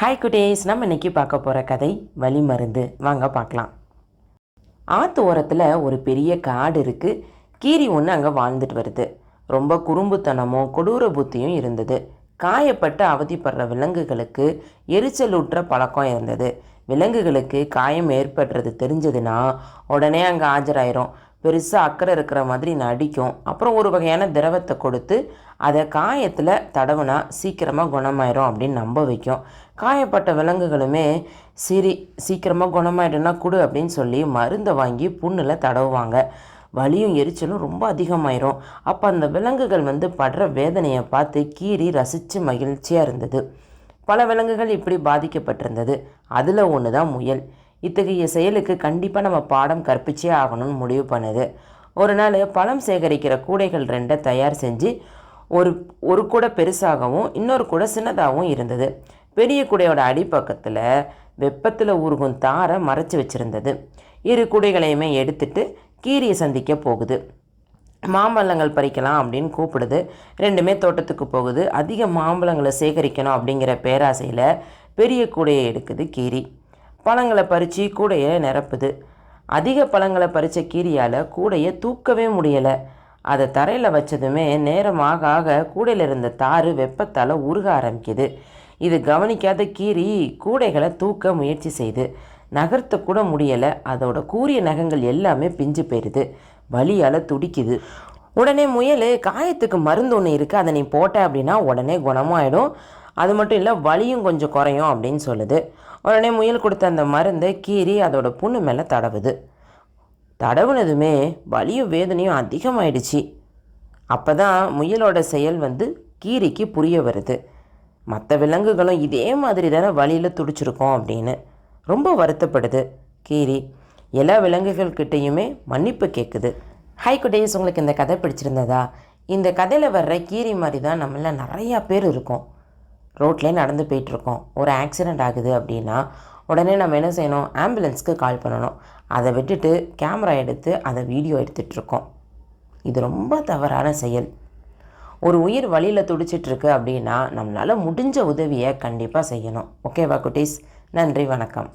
Hi குடேஸ் நம்ம இன்னைக்கு பார்க்க போகிற கதை வலி மருந்து. வாங்க பார்க்கலாம். ஆற்று ஓரத்தில் ஒரு பெரிய காடு இருக்குது கீரி ஒன்று அங்கே வாழ்ந்துட்டு வருது. ரொம்ப குறும்புத்தனமும் கொடூர புத்தியும் இருந்தது. காயப்பட்டு அவதிப்படுற விலங்குகளுக்கு எரிச்சலூட்டுற பழக்கம் இருந்தது. விலங்குகளுக்கு காயம் ஏற்படுறது தெரிஞ்சதுன்னா உடனே அங்கே ஆஜராயிரும். பெருசாக அக்கறை இருக்கிற மாதிரி நடிக்கும். அப்புறம் ஒரு வகையான திரவத்தை கொடுத்து அதை காயத்தில் தடவுனா சீக்கிரமாக குணமாயிரும் அப்படின்னு நம்ப வைக்கும். காயப்பட்ட விலங்குகளுமே சரி சீக்கிரமாக குணமாயிடும்னா கொடு அப்படின்னு சொல்லி மருந்தை வாங்கி புண்ணில் தடவுவாங்க. வலியும் எரிச்சலும் ரொம்ப அதிகமாயிரும். அப்போ அந்த விலங்குகள் வந்து படுற வேதனையை பார்த்து கீறி ரசித்து மகிழ்ச்சியாக இருந்தது. பல விலங்குகள் இப்படி பாதிக்கப்பட்டிருந்தது. அதில் ஒன்று தான் முயல். இத்தகைய செயலுக்கு கண்டிப்பாக நம்ம பாடம் கற்பிச்சே ஆகணும்னு முடிவு பண்ணுது. ஒரு நாள் பழம் சேகரிக்கிற கூடைகள் ரெண்டை தயார் செஞ்சு ஒரு ஒரு கூடை பெருசாகவும் இன்னொரு கூடை சின்னதாகவும் இருந்தது. பெரிய கூடையோட அடிப்பக்கத்தில் வெப்பத்தில் உருகும் தாரை மறைச்சி வச்சுருந்தது. இரு கூடைகளையுமே எடுத்துட்டு கீரியை சந்திக்க போகுது. மாம்பழங்கள் பறிக்கலாம் அப்படின்னு கூப்பிடுது. ரெண்டுமே தோட்டத்துக்கு போகுது. அதிக மாம்பழங்களை சேகரிக்கணும் அப்படிங்கிற பேராசையில் பெரிய கூடையை எடுக்குது கீரி. பழங்களை பறித்து கூடையை நிரப்புது. அதிக பழங்களை பறித்த கீரியால் கூடையை தூக்கவே முடியலை. அதை தரையில் வச்சதுமே நேரமாக ஆக கூடையில் இருந்த தாறு வெப்பத்தால் உருக ஆரம்பிக்குது. இது கவனிக்காத கீரி கூடைகளை தூக்க முயற்சி செய்து நகர்த்த கூட முடியலை. அதோட கூரிய நகங்கள் எல்லாமே பிஞ்சு போயிடுது வலியால் துடிக்குது. உடனே முயல் காயத்துக்கு மருந்து ஒன்று இருக்குது அதை நீ போட்ட அப்படின்னா உடனே குணமாயிடும். அது மட்டும் இல்லை வலியும் கொஞ்சம் குறையும் அப்படின்னு சொல்லுது. உடனே முயல் கொடுத்த அந்த மருந்தை கீறி அதோட புண்ணு மேலே தடவுது. தடவுனதுமே வலியும் வேதனையும் அதிகமாயிடுச்சு. அப்போ தான் முயலோட செயல் வந்து கீரிக்கு புரிய வருது. மற்ற விலங்குகளும் இதே மாதிரி தானே வழியில் துடிச்சிருக்கோம் அப்படின்னு ரொம்ப வருத்தப்படுது கீரி. எல்லா விலங்குகள்கிட்டையுமே மன்னிப்பு கேட்குது ஹை குட்டேஸ் உங்களுக்கு இந்த கதை பிடிச்சிருந்ததா? இந்த கதையில் வர்ற கீரி மாதிரி தான் நம்மள நிறையா பேர் இருக்கோம். ரோட்லேயே நடந்து போயிட்டுருக்கோம். ஒரு ஆக்சிடெண்ட் ஆகுது அப்படின்னா உடனே நம்ம என்ன செய்யணும்? ஆம்புலன்ஸ்க்கு கால் பண்ணணும். அதை விட்டுட்டு கேமரா எடுத்து அதை வீடியோ எடுத்துகிட்ருக்கோம் இது ரொம்ப தவறான செயல். ஒரு உயிர் வழியில் துடிச்சிட்ருக்கு அப்படின்னா நம்மளால் முடிஞ்ச உதவியை கண்டிப்பாக செய்யணும். ஓகேவா குட்டீஸ்? நன்றி வணக்கம்.